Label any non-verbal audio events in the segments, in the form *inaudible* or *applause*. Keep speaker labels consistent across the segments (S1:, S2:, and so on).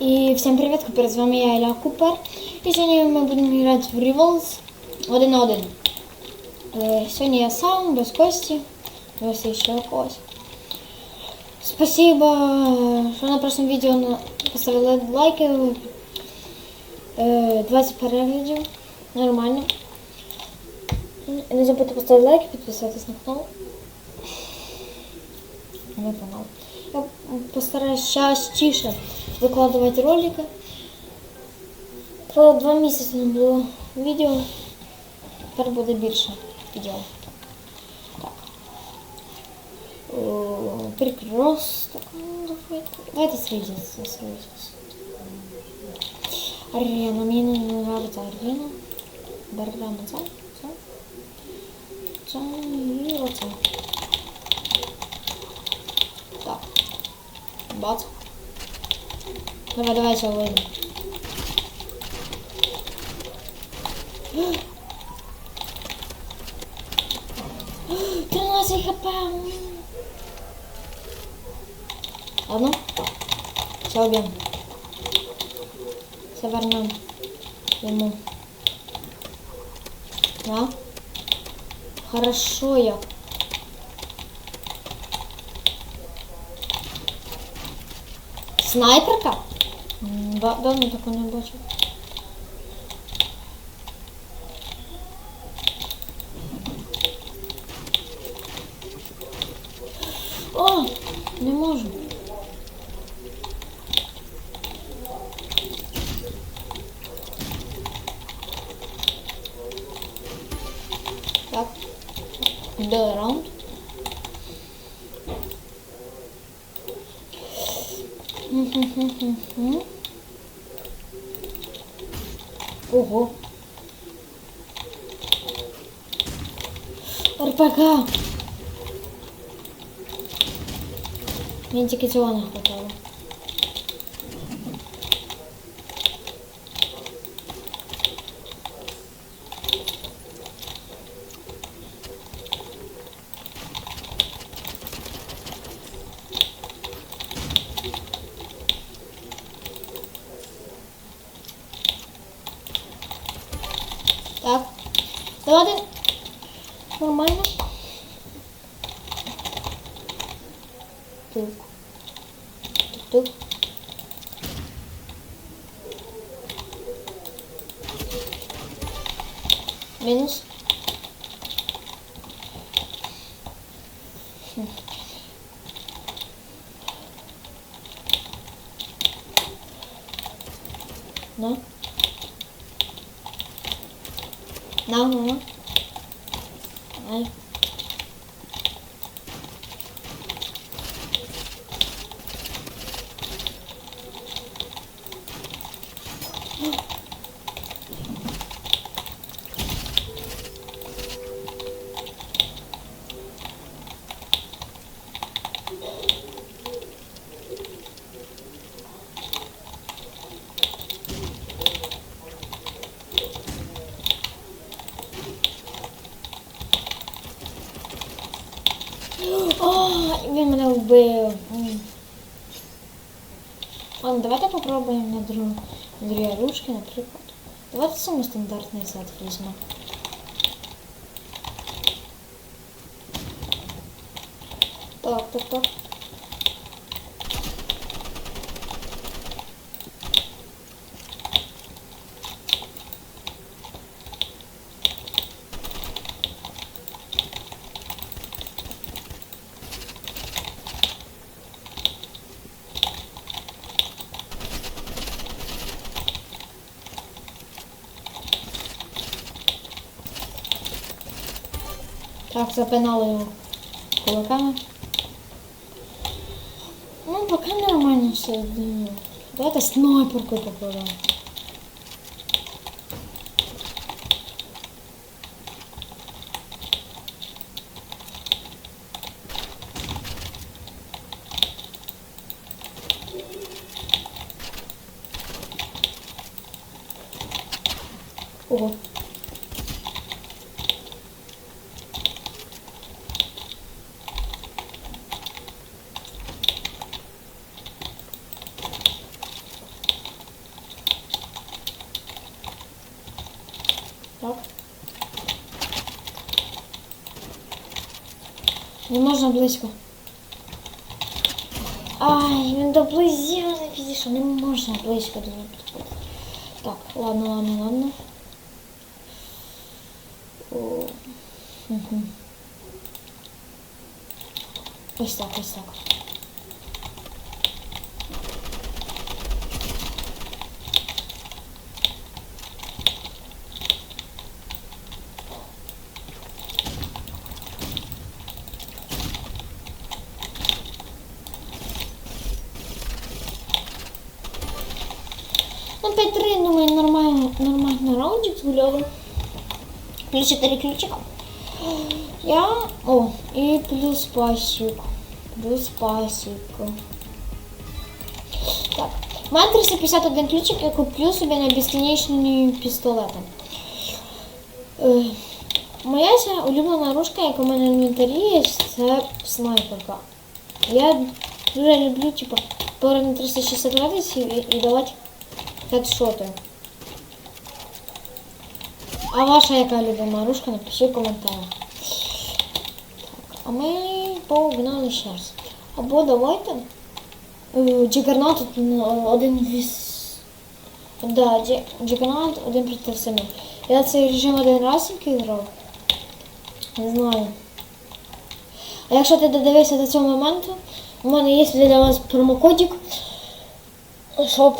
S1: І всім привіт, Купер, з вами я Ілля Купер. І сьогодні ми будемо грати в Rivals один на один. Е, Сьогодні я сам, без Кості, без ще когось. Спасибо, що на прошлом відео на- поставили лайки. Е, 20 переглядів. Нормально. Не забудьте поставити лайк, підписатись на канал. На канал. Я постараюсь частіше викладувати ролики. Про два місяці не було відео. Тепер буде більше відео. Так. О, Перекресток. Ну, давайте- Давайте средиться, средиться. Арена. Мне не нравится арена. Беремо це. Це. Це і оце. Так. Бац. Давай, давай, все вийду. 13 хп. Ладно. Все убьем. Все вернем ему. Да? Хорошо я. Снайперка? Да, давно такого не бачив. О, не можу. Так. Білий раунд. Ого. РПГ. Цього не хватало. Так. Давайте. Нормально. Тук. Тук. Минус. На. На, на, на. Ай. О, він мене вбив. М. Ладно, давайте попробуємо на другу на дві ручки, наприклад. Давайте самый стандартний сет візьмемо. Так, так, так. Так, запинали його кулаками. Ну, поки нормально все. Давайте снайперку попробуємо. Ого. можна близько. Ай, він до близько не підійшов. Не можна близько до нього підходити. Так, ладно, ладно, ладно. О. Угу. Ось так, ось так. Ну, 5-3, думаю, нормально, нормально раундик згуляли. Плюс 4 ключика. Я... О, и плюс пасик. Плюс пасик. Так. У мене 351 ключик, я куплю собі на безкінечні пістолети. Е, Моя ця улюблена ружка, яка в мене в інвентарі є, це снайперка. Я дуже люблю, типу, пора на 360 градусів і, і давати хедшоти. А ваша яка любима ружка, напишіть в коментарях. Так, а ми погнали ще раз. Або давайте. е, Джигернаут тут ну, один віс. Да, Джи- Джигернаут один проти семи. Я цей режим один раз тільки грав. Не знаю. А якщо ти додивився до цього моменту, у мене є для вас промокодик, щоб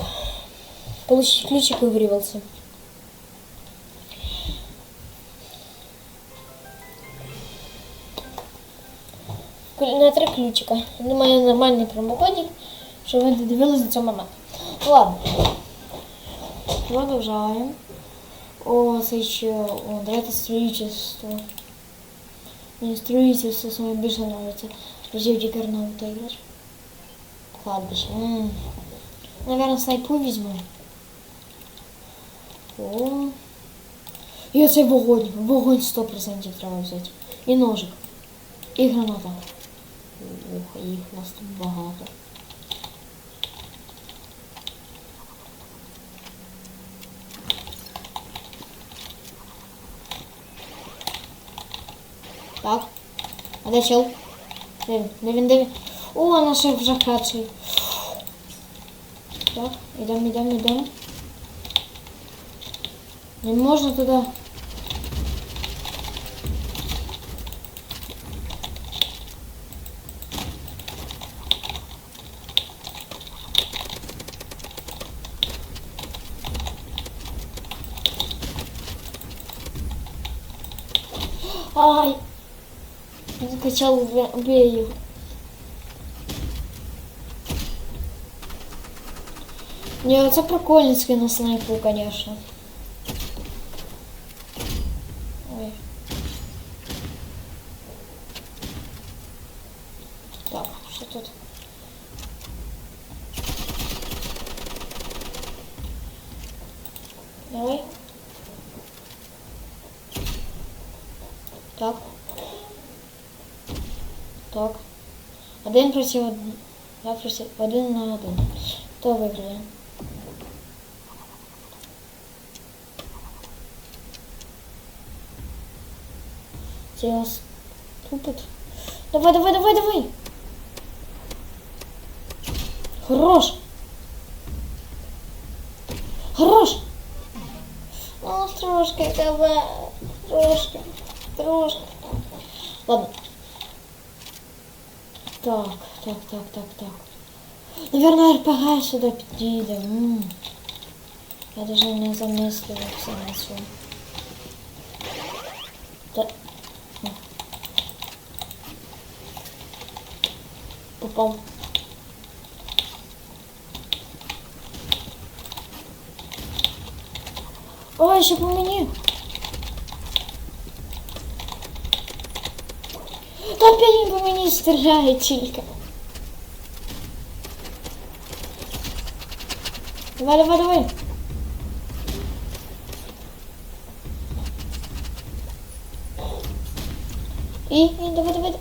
S1: получить ключик в Рівелсі. На три ключика. У мене нормальний промокодик, щоб ви додивились до цього моменту. Ладно. Продовжаємо. О, це ще, о, давайте строительство. Мені строительство саме більше подобається. Друзів Дігернаута іграш. Кладбище. М. Наверное, снайпу візьму. О. І оцей вогонь. Вогонь 100% треба взяти. І ножик. І граната. Ох, їх у нас тут багато. Так. А де чел? Де він? Де він? Де він? О, наш вже хатший. Так, ідемо, ідемо, ідемо. Не можна туди. Ай! Закачал убей его. Не, це прикольний скин на снайпу, конечно. Ой. Так, що тут? Давай. Так. Так. Один проти один. Я проти один на один. Хто виграє? Сейчас тупит. Давай, давай, давай, давай. Хорош. Хорош. Ну, трошки, давай. Трошки. Трошки. Ладно. Так, так, так, так, так. Наверное, РПГ сюда підійде. М. Я даже не замислювався на цьому. Та... М. Попав. Ой, ще по мені. опять він по мені стріляє тільки. Давай, давай, давай. И, и давай, давай. давай.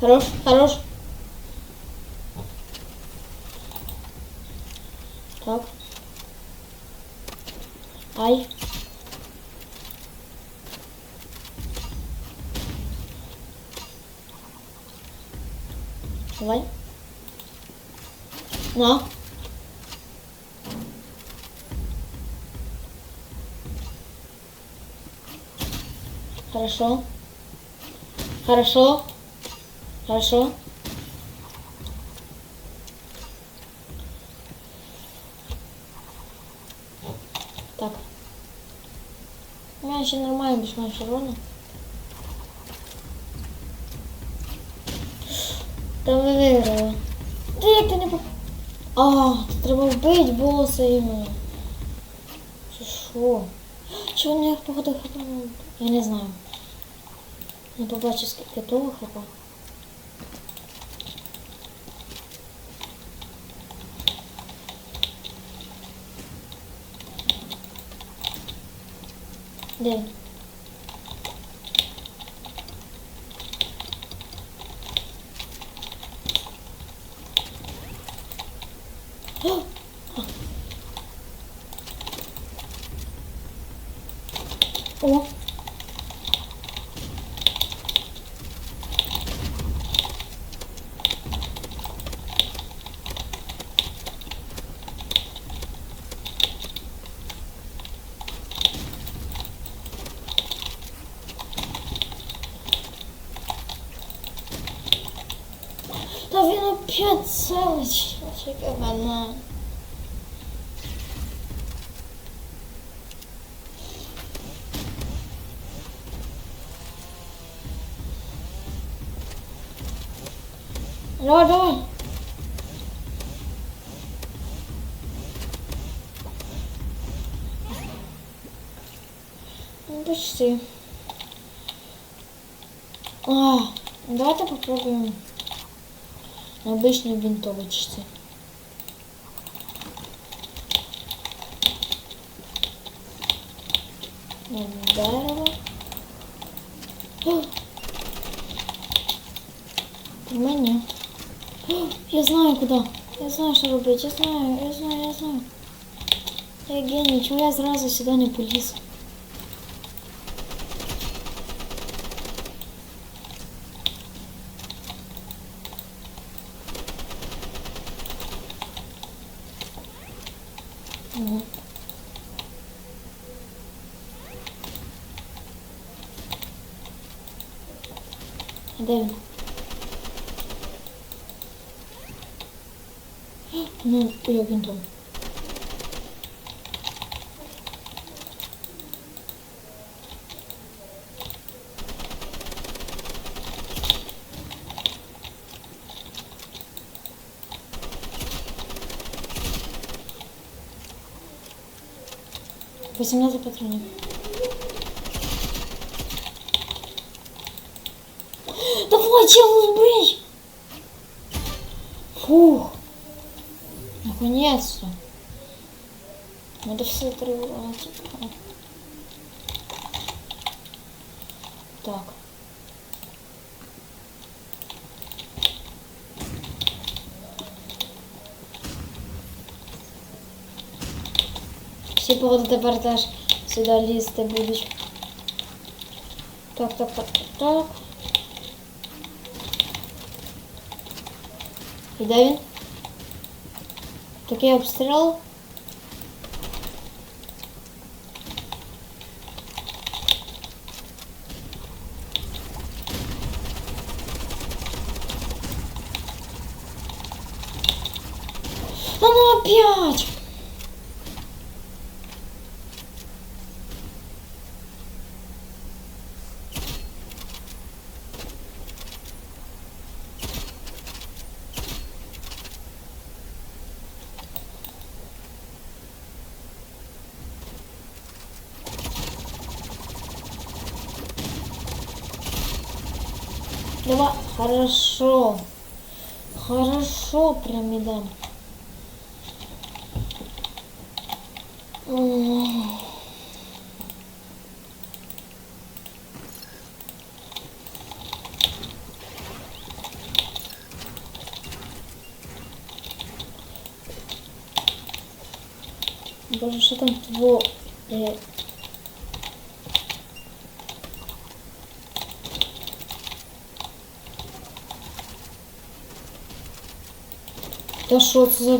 S1: Хорош, хорош. Так. Ай. Давай. На. Хорошо. Хорошо. Хорошо. Так. У меня еще нормально більш-менш урона. Та ви виграли. Як ти не поп... А, треба вбити боса іменно. Чи що? Чого не походу хп? Я не знаю. Не побачу скільки того хп. Де він? О! Та він опять целить. Чекай мене. Давай, давай. Ну, почти. А, давайте попробуем на обычной винтовочке. Дерево. О, Я знаю куди. Я знаю, що робити. Я знаю, я знаю, я знаю. Я геній, чому я зразу сюди не поліз? Ага. Де він? Ну, як він там? Восемнадцать патронов. Давай, чел, убей! Фух. Наконец-то. Надо все отрывать. Так. Всі походу тепер теж сюди лізти будуть. Так, так, так, так, так. І де він? Такий обстріл. А ну опять! Хорошо, прям идем. М. Боже, що там тво... Та що це за...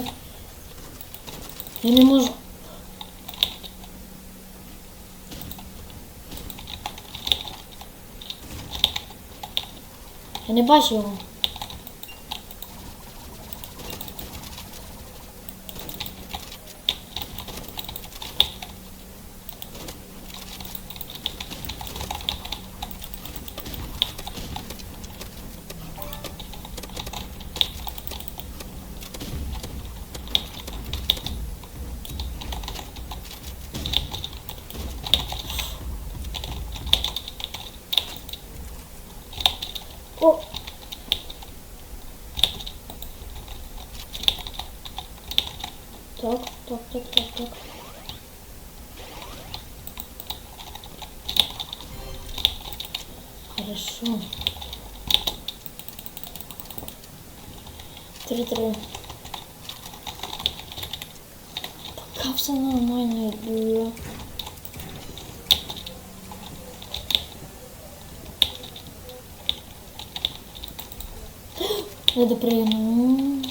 S1: Я не можу. Я не бачу його. О! Так, так, так, так, так. Хорошо. Три-три. Пока все нормально иду. *gasps* Надо прямо.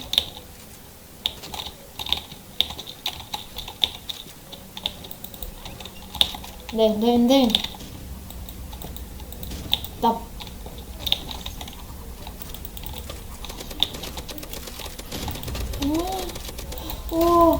S1: Де, він, де О!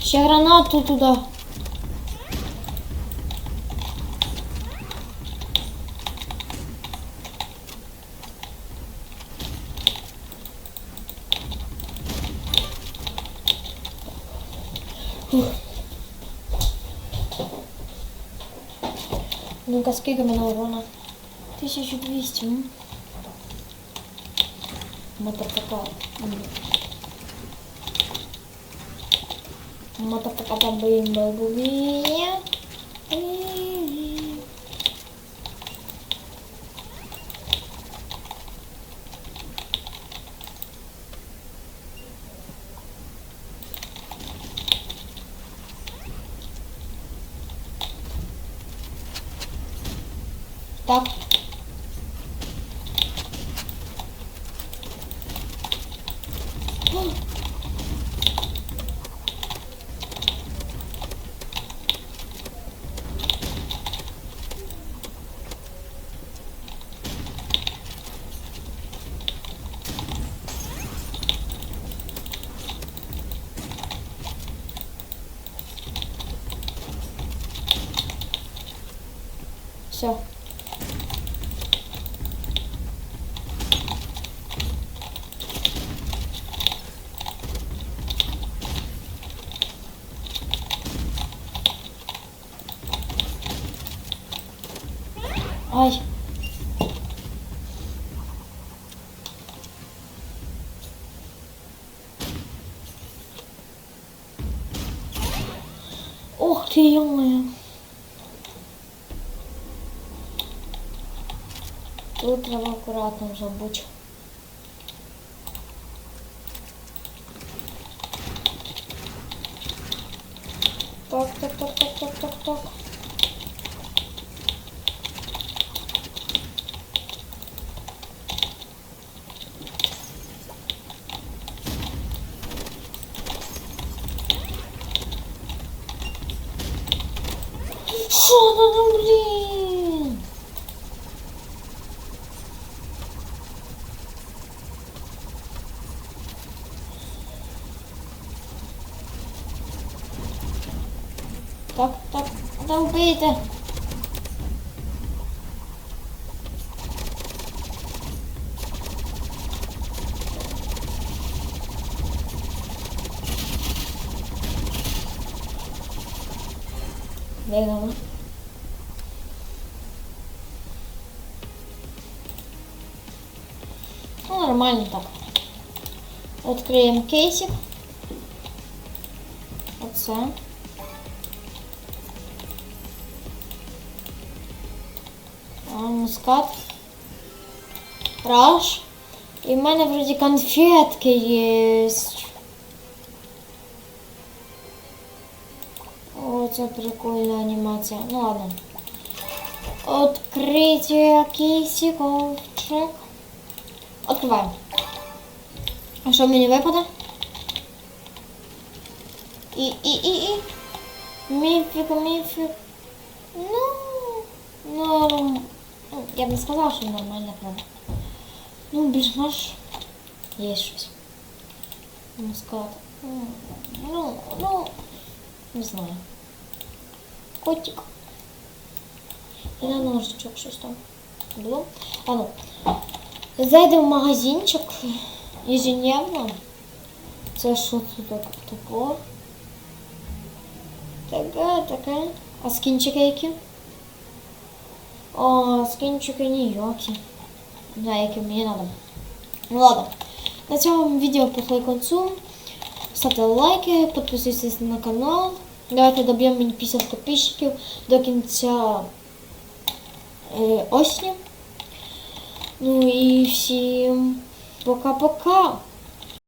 S1: Ще гранату туди. Скільки мене урона? 1200. м. Мотопока. Мотопока бим бабуби. Так. Все. Ай. Ох ты, ё-моё. Тут треба акуратно забути. Так, так, так, так, так, так, так. Так, так, да вбийте. Де вона? Ну, нормально так. Откриємо кейсик. Оце. мускат. Раш. І в мене вроді конфетки є. О, це прикольна анімація. Ну ладно. Открытие кисиковчик. Открываем. А що мені випаде? І, і, і, і. Міфік, міфік. Ну, норм. Ну, я б не сказала, що нормально, правда. Ну, більш-менш є щось. Мускат. М, Ну, ну, не знаю. Котик. І на ножичок щось там було. А ну. Зайдемо в магазинчик ежедневно. Це що це так тупо? Таке, таке. А скінчики які? О, скінчики ніякі. Не знаю, які мені надо. Ну ладно. На цьому відео к концу. Ставте лайки, підписуйтесь на канал. Давайте доб'ємо мені 50 підписчиків до кінця е, осені. Ну і всім пока-пока.